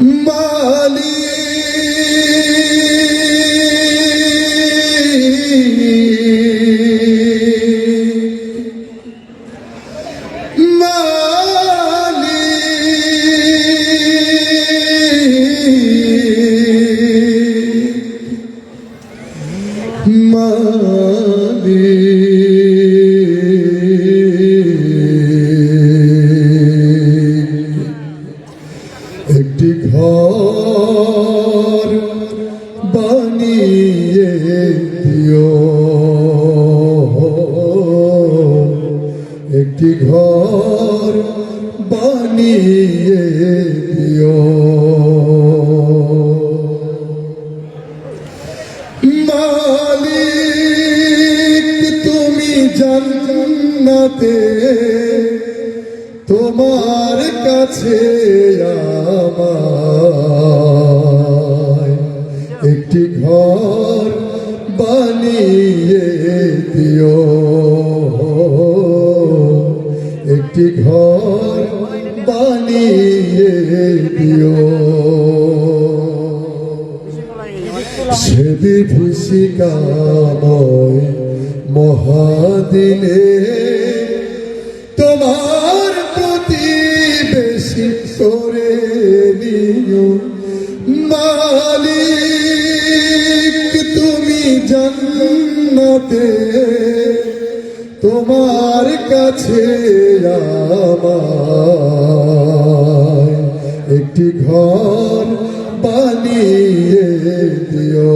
একটি তোমার কাছে আমায় একটি ঘর বানিয়ে দিও। একটি ঘর বানিয়ে দিও। সে বিভীষিকাময় মহাদিনে জান্নাতে, তোমার কাছে আমায় একটি ঘর বানিয়ে দিও।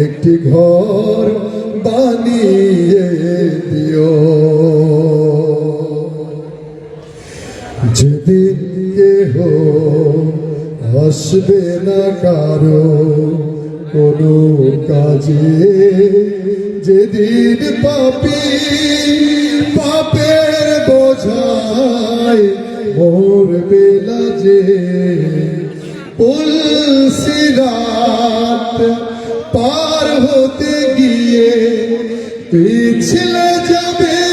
একটি ঘর বানিয়ে দিও। যেদিন কেহ আসবে না কারও কোনো কাজে যেদিন পাপি পাপের বোঝায় মোর বেলা যে পুলসিরাত পার হতে গিয়ে পিছলে যাবে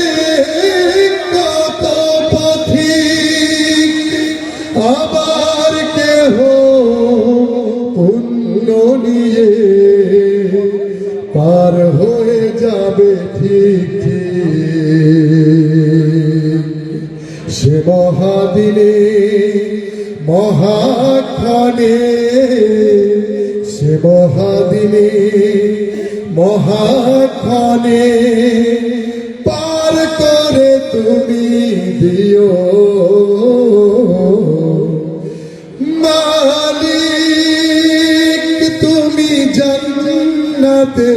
যাবে ঠিক সে মহাদিনে মহাক্ষণে সে মহাদিনে মহাক্ষণে পার করে তুমি দিও। মালিক, তুমি জান্নাতে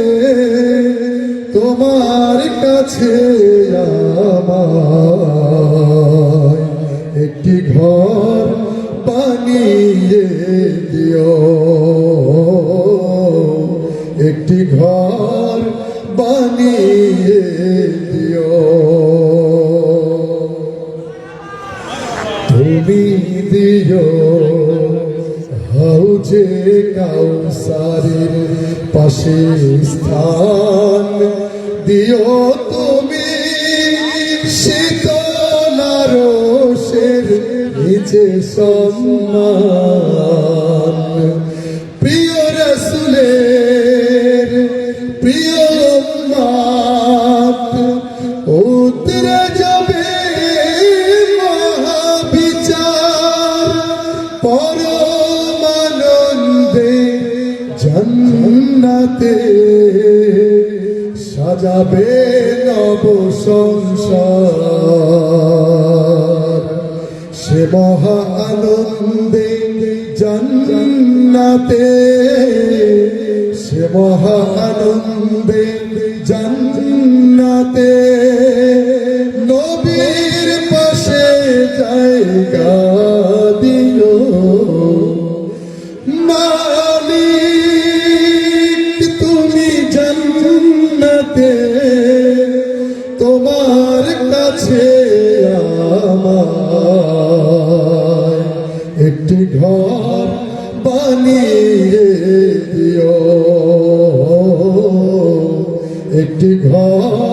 তোমার কাছে আমায় একটি ঘর বানিয়ে দিও। একটি ঘর বানিয়ে দিও। তুমি দিও হাউজে কাউসারের পাশে স্থান। দিও তুমি শীতলার শের নিচে সম্মান। প্রিয় রসুলের প্রিয় উম্মাত উতরে যাবে মহাবিচার। পরমানন্দে জন্নতে সাজাবে নব সংসার। সে মহা আনন্দে জন্নাতে সে মহা আনন্দে জন্নাতে আছে আমার একটি ঘর বানিয়ে দিও। একটি ঘর